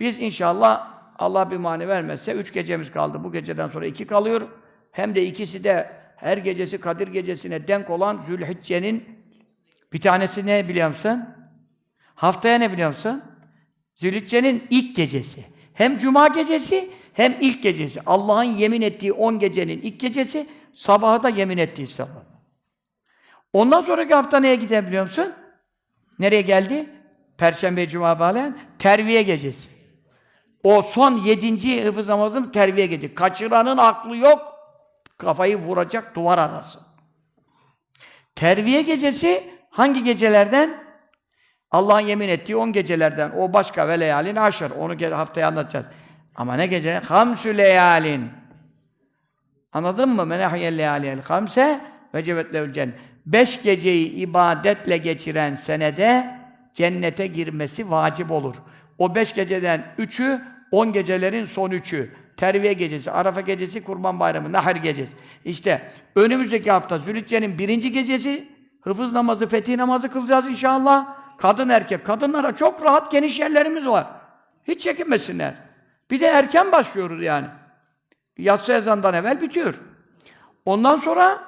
Biz inşallah Allah bir mani vermezse üç gecemiz kaldı. Bu geceden sonra iki kalıyor. Hem de ikisi de her gecesi Kadir gecesine denk olan Zülhicce'nin bir tanesi ne biliyor musun? Haftaya ne biliyor musun? Zülhicce'nin ilk gecesi. Hem cuma gecesi hem ilk gecesi. Allah'ın yemin ettiği on gecenin ilk gecesi, sabahı da yemin ettiği sabah. Ondan sonraki hafta neye gidebiliyor musun? Nereye geldi? Perşembe, Cuma bağlayan terviye gecesi. O son yedinci hıfız namazın terviye gecesi. Kaçıranın aklı yok. Kafayı vuracak duvar arası. Terviye gecesi hangi gecelerden? Allah'ın yemin ettiği on gecelerden. O başka ve leyalin aşır. Onu haftaya anlatacağız. Ama ne gece? Hamsü leyalin. Anladın mı? Menahiyel leyaliyel hamse ve cebet lehül cennet. Beş geceyi ibadetle geçiren senede cennete girmesi vacip olur. O beş geceden üçü, on gecelerin son üçü. Terviye gecesi, Arafa gecesi, Kurban Bayramı, Nahar gecesi. İşte önümüzdeki hafta Zülhicce'nin birinci gecesi, hıfız namazı, fetih namazı kılacağız inşallah. Kadın erkek. Kadınlara çok rahat, geniş yerlerimiz var. Hiç çekinmesinler. Bir de erken başlıyoruz yani. Yatsı ezandan evvel bitiyor. Ondan sonra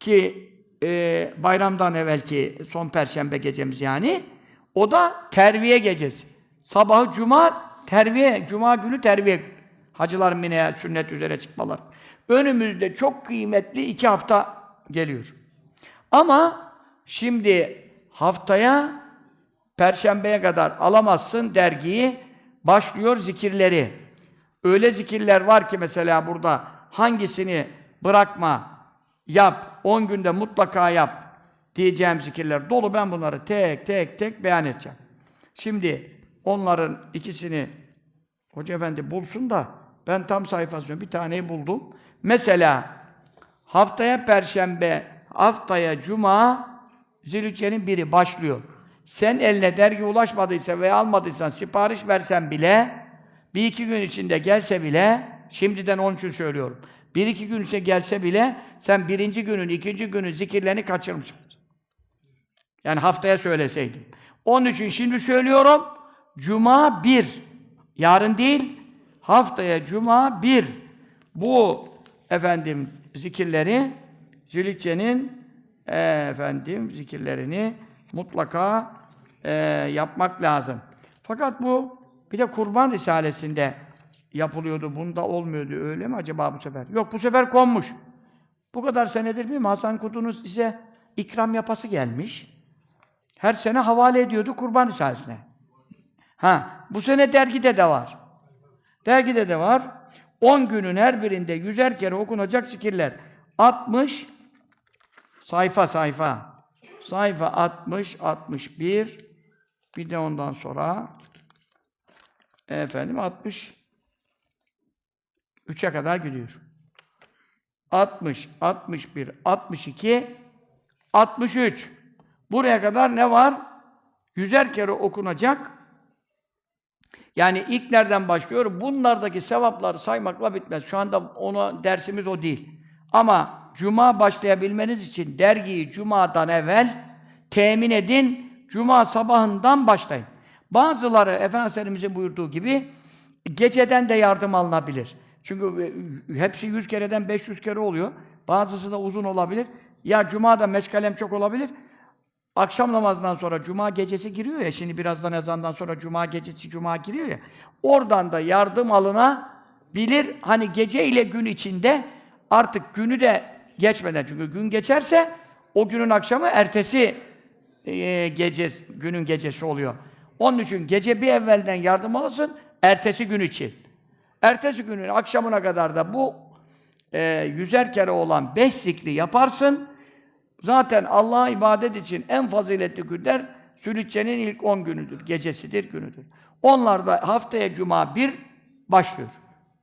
ki e, bayramdan evvelki son perşembe gecemiz yani o da terviye gecesi. Sabahı cuma terviye, cuma günü terviye. Hacıların Mine'ye sünnet üzere çıkmalar. Önümüzde çok kıymetli iki hafta geliyor. Ama şimdi haftaya Perşembeye kadar alamazsın dergiyi. Başlıyor zikirleri. Öyle zikirler var ki mesela burada hangisini bırakma, yap, 10 günde mutlaka yap diyeceğim zikirler dolu. Ben bunları tek tek tek beyan edeceğim. Şimdi onların ikisini Hoca Efendi bulsun da ben tam sayfasını bir taneyi buldum. Mesela haftaya perşembe, haftaya cuma Zilhicce'nin biri başlıyor. Sen eline dergi ulaşmadıysa veya almadıysan sipariş versen bile bir iki gün içinde gelse bile şimdiden onun için söylüyorum. Bir iki gün içinde gelse bile sen birinci günün, ikinci günün zikirlerini kaçırmışsın. Yani haftaya söyleseydim. Onun için şimdi söylüyorum. Cuma bir. Yarın değil. Haftaya cuma bir. Bu efendim zikirleri Zülhicce'nin e, efendim zikirlerini mutlaka e, yapmak lazım. Fakat bu bir de kurban risalesinde yapılıyordu. Bunda olmuyordu. Öyle mi acaba bu sefer? Yok bu sefer konmuş. Bu kadar senedir bilmiyorum. Hasan Kutu'nun size ikram yapası gelmiş. Her sene havale ediyordu kurban risalesine. Ha, bu sene dergide de var. Dergide de var. 10 günün her birinde yüzer kere okunacak zikirler. 60 sayfa sayfa. Sayfa 60, 61 bir de ondan sonra efendim 60 3'e kadar gidiyor. 60, 61, 62, 63. Buraya kadar ne var? Yüzer kere okunacak. Yani ilk nereden başlıyor? Bunlardaki sevapları saymakla bitmez. Şu anda ona dersimiz o değil. Ama cuma başlayabilmeniz için dergiyi cumadan evvel temin edin. Cuma sabahından başlayın. Bazıları Efendimiz'in buyurduğu gibi geceden de yardım alınabilir. Çünkü hepsi 100 kereden 500 kere oluyor. Bazısı da uzun olabilir. Ya cuma da meşgalem çok olabilir. Akşam namazından sonra cuma gecesi giriyor ya. Şimdi birazdan ezandan sonra cuma gecesi cuma giriyor ya. Oradan da yardım alınabilir. Hani gece ile gün içinde artık günü de geçmeden çünkü gün geçerse o günün akşamı ertesi e, gece günün gecesi oluyor. Onun için gece bir evvelden yardım alırsın ertesi gün için. Ertesi günün akşamına kadar da bu e, yüzer kere olan beş zikri yaparsın. Zaten Allah'a ibadet için en faziletli günler Zülhicce'nin ilk on günüdür, gecesidir, günüdür. Onlar da haftaya cuma bir başlıyor.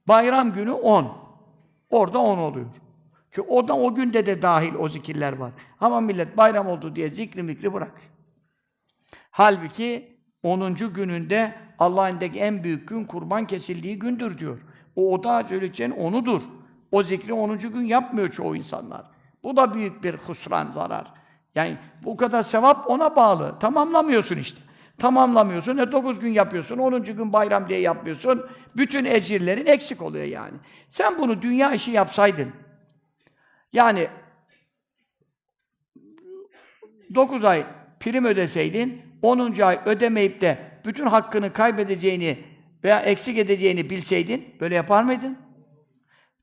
Bayram günü on. Orada on oluyor. Ki o da o günde de dahil o zikirler var. Ama millet bayram oldu diye zikri mikri bırak. Halbuki 10. gününde Allah'ın en büyük gün kurban kesildiği gündür diyor. O oda Zülhicce'nin onudur. O zikri 10. gün yapmıyor çoğu insanlar. Bu da büyük bir husran, zarar. Yani bu kadar sevap ona bağlı. Tamamlamıyorsun işte. Tamamlamıyorsun. E 9 gün yapıyorsun. 10. gün bayram diye yapmıyorsun. Bütün ecirlerin eksik oluyor yani. Sen bunu dünya işi yapsaydın. Yani 9 ay prim ödeseydin, 10. ay ödemeyip de bütün hakkını kaybedeceğini veya eksik edeceğini bilseydin, böyle yapar mıydın?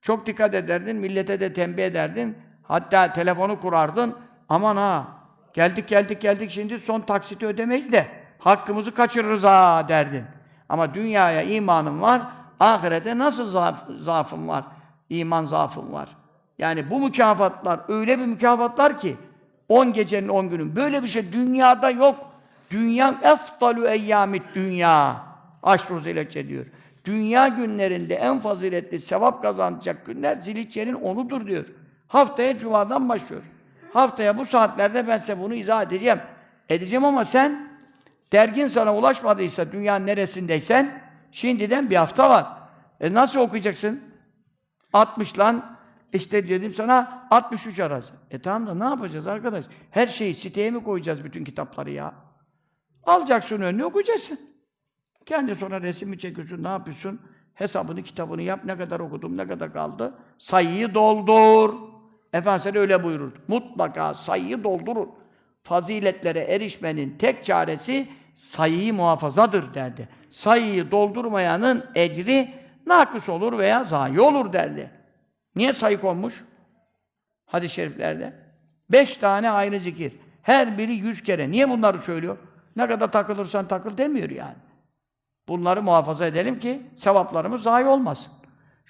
Çok dikkat ederdin, millete de tembih ederdin. Hatta telefonu kurardın. Aman ha, geldik geldik geldik şimdi son taksiti ödemeyiz de hakkımızı kaçırırız ha derdin. Ama dünyaya imanın var, ahirete nasıl zaaf, zaafın var? İman zaafın var. Yani bu mükafatlar öyle bir mükafatlar ki 10 gecenin 10 günün böyle bir şey dünyada yok. Dünya eftalu eyyamit dünya. Aşru zilhicce diyor. Dünya günlerinde en faziletli sevap kazanacak günler zilhiccenin onudur diyor. Haftaya cumadan başlıyor. Haftaya bu saatlerde ben size bunu izah edeceğim. Edeceğim ama sen dergin sana ulaşmadıysa dünyanın neresindeysen şimdiden bir hafta var. E nasıl okuyacaksın? 60 lan işte dedim sana 63 arası. E tamam da ne yapacağız arkadaş? Her şeyi siteye mi koyacağız bütün kitapları ya? Alacaksın önüne okuyacaksın. Kendi sonra resmi çekiyorsun, ne yapıyorsun? Hesabını, kitabını yap, ne kadar okudum, ne kadar kaldı? Sayıyı doldur. Efendimiz öyle buyurur. Mutlaka sayıyı doldurun. Faziletlere erişmenin tek çaresi sayıyı muhafazadır derdi. Sayıyı doldurmayanın ecri nakıs olur veya zayi olur derdi. Niye sayı konmuş? Hadis-i şeriflerde. Beş tane ayrı zikir. Her biri yüz kere. Niye bunları söylüyor? Ne kadar takılırsan takıl demiyor yani. Bunları muhafaza edelim ki sevaplarımız zayi olmasın.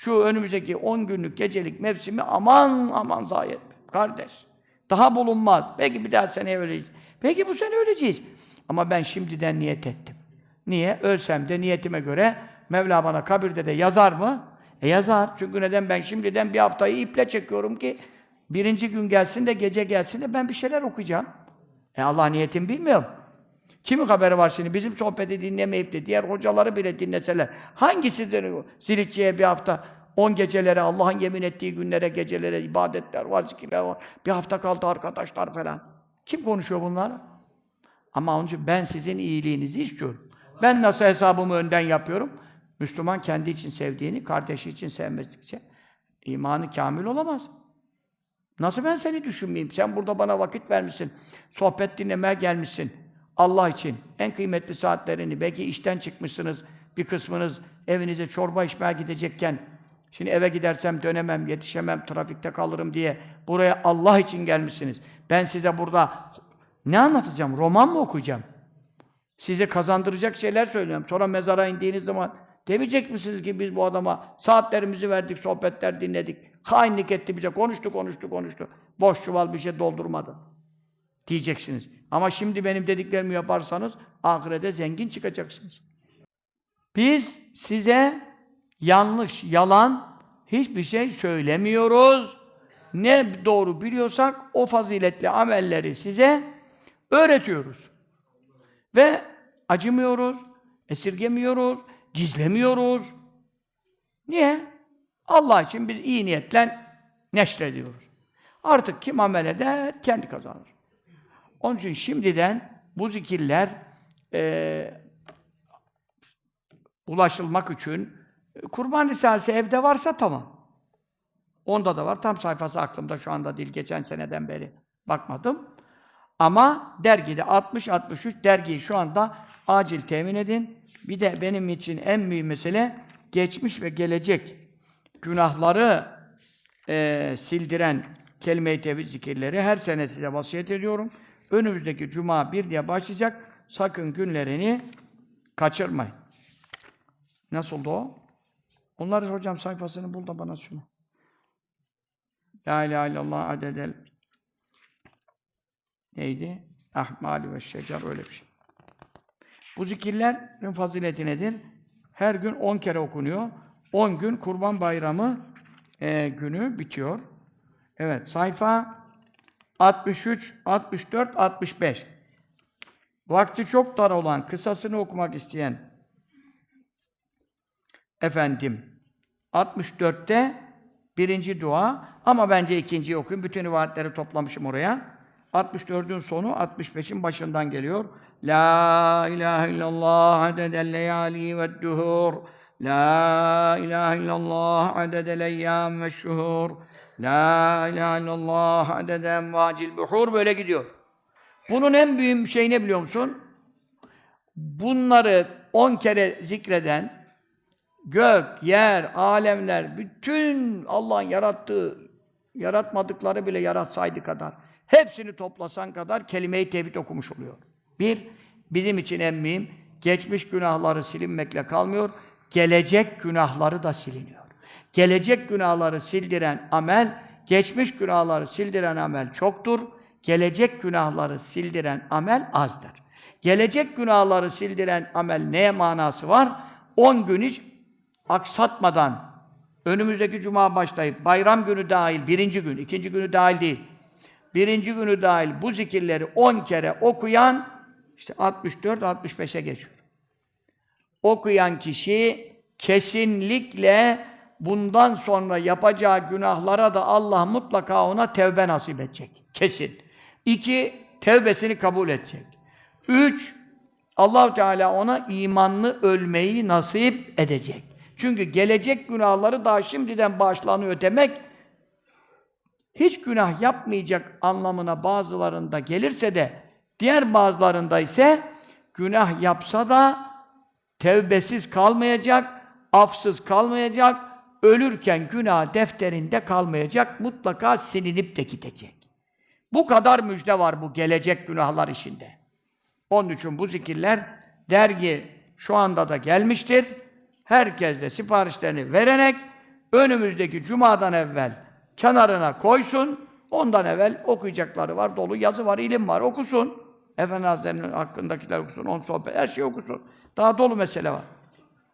Şu önümüzdeki 10 günlük gecelik mevsimi aman aman zayi etme. Kardeş. Daha bulunmaz. Belki bir daha seneye öleceğiz. Peki bu sene öleceğiz. Ama ben şimdiden niyet ettim. Niye? Ölsem de niyetime göre Mevla bana kabirde de yazar mı? E yazar. Çünkü neden ben şimdiden bir haftayı iple çekiyorum ki birinci gün gelsin de gece gelsin de ben bir şeyler okuyacağım. E Allah niyetimi bilmiyorum. Kimin haberi var şimdi? Bizim sohbeti dinlemeyip de diğer hocaları bile dinleseler. Hangisi zilitçiye bir hafta 10 gecelere, Allah'ın yemin ettiği günlere, gecelere ibadetler var, zikirler var. Bir hafta kaldı arkadaşlar falan. Kim konuşuyor bunlar? Ama onun için ben sizin iyiliğinizi istiyorum. Ben nasıl hesabımı önden yapıyorum? Müslüman kendi için sevdiğini, kardeşi için sevmedikçe imanı kamil olamaz. Nasıl ben seni düşünmeyeyim? Sen burada bana vakit vermişsin. Sohbet dinlemeye gelmişsin. Allah için en kıymetli saatlerini, belki işten çıkmışsınız, bir kısmınız evinize çorba içmeye gidecekken, şimdi eve gidersem dönemem, yetişemem, trafikte kalırım diye buraya Allah için gelmişsiniz. Ben size burada ne anlatacağım? Roman mı okuyacağım? Size kazandıracak şeyler söylüyorum. Sonra mezara indiğiniz zaman demeyecek misiniz ki biz bu adama saatlerimizi verdik, sohbetler dinledik, hainlik etti bize, konuştu, konuştu, konuştu. Boş çuval bir şey doldurmadı diyeceksiniz. Ama şimdi benim dediklerimi yaparsanız ahirete zengin çıkacaksınız. Biz size yanlış, yalan hiçbir şey söylemiyoruz. Ne doğru biliyorsak o faziletli amelleri size öğretiyoruz. Ve acımıyoruz, esirgemiyoruz, gizlemiyoruz. Niye? Allah için biz iyi niyetle neşrediyoruz. Artık kim amel eder, kendi kazanır. Onun için şimdiden bu zikirler e, ulaşılmak için Kurban Risalesi evde varsa tamam. Onda da var. Tam sayfası aklımda şu anda değil. Geçen seneden beri bakmadım. Ama dergide 60-63 dergiyi şu anda acil temin edin. Bir de benim için en mühim mesele geçmiş ve gelecek günahları e, sildiren kelime-i tevhid zikirleri her sene size vasiyet ediyorum. Önümüzdeki cuma bir diye başlayacak. Sakın günlerini kaçırmayın. Nasıldı o? Onları hocam sayfasını bul da bana söyle. La ilahe illallah adedel neydi? Ahmali ve şecer öyle bir şey. Bu zikirlerin fazileti nedir? Her gün 10 kere okunuyor. 10 gün Kurban Bayramı e, günü bitiyor. Evet, sayfa 63, 64, 65. Vakti çok dar olan, kısasını okumak isteyen efendim 64'te birinci dua ama bence ikinciyi okuyun. Bütün rivayetleri toplamışım oraya. 64'ün sonu 65'in başından geliyor. La ilahe illallah adedel leyali ve duhur. La ilahe illallah adedel eyyam ve şuhur. La ilahe illallah adede envacil buhur. Böyle gidiyor. Bunun en büyük şey ne biliyor musun? Bunları 10 kere zikreden gök, yer, alemler, bütün Allah'ın yarattığı, yaratmadıkları bile yaratsaydı kadar, hepsini toplasan kadar kelime-i tevhid okumuş oluyor. Bir, bizim için en mühim, geçmiş günahları silinmekle kalmıyor, gelecek günahları da siliniyor. Gelecek günahları sildiren amel, geçmiş günahları sildiren amel çoktur, gelecek günahları sildiren amel azdır. Gelecek günahları sildiren amel neye manası var? 10 gün hiç aksatmadan önümüzdeki cuma başlayıp bayram günü dahil birinci gün, ikinci günü dahil değil. Birinci günü dahil bu zikirleri 10 kere okuyan işte 64-65'e geçiyor. Okuyan kişi kesinlikle bundan sonra yapacağı günahlara da Allah mutlaka ona tevbe nasip edecek. Kesin. İki, tevbesini kabul edecek. Üç, allah Teala ona imanlı ölmeyi nasip edecek. Çünkü gelecek günahları daha şimdiden bağışlanıyor demek, hiç günah yapmayacak anlamına bazılarında gelirse de, diğer bazılarında ise günah yapsa da tevbesiz kalmayacak, afsız kalmayacak, ölürken günah defterinde kalmayacak, mutlaka silinip de gidecek. Bu kadar müjde var bu gelecek günahlar işinde. Onun için bu zikirler dergi şu anda da gelmiştir. Herkes de siparişlerini vererek önümüzdeki cumadan evvel kenarına koysun. Ondan evvel okuyacakları var, dolu yazı var, ilim var, okusun. Efendi Hazretleri'nin hakkındakiler okusun, on sohbet, her şeyi okusun. Daha dolu mesele var.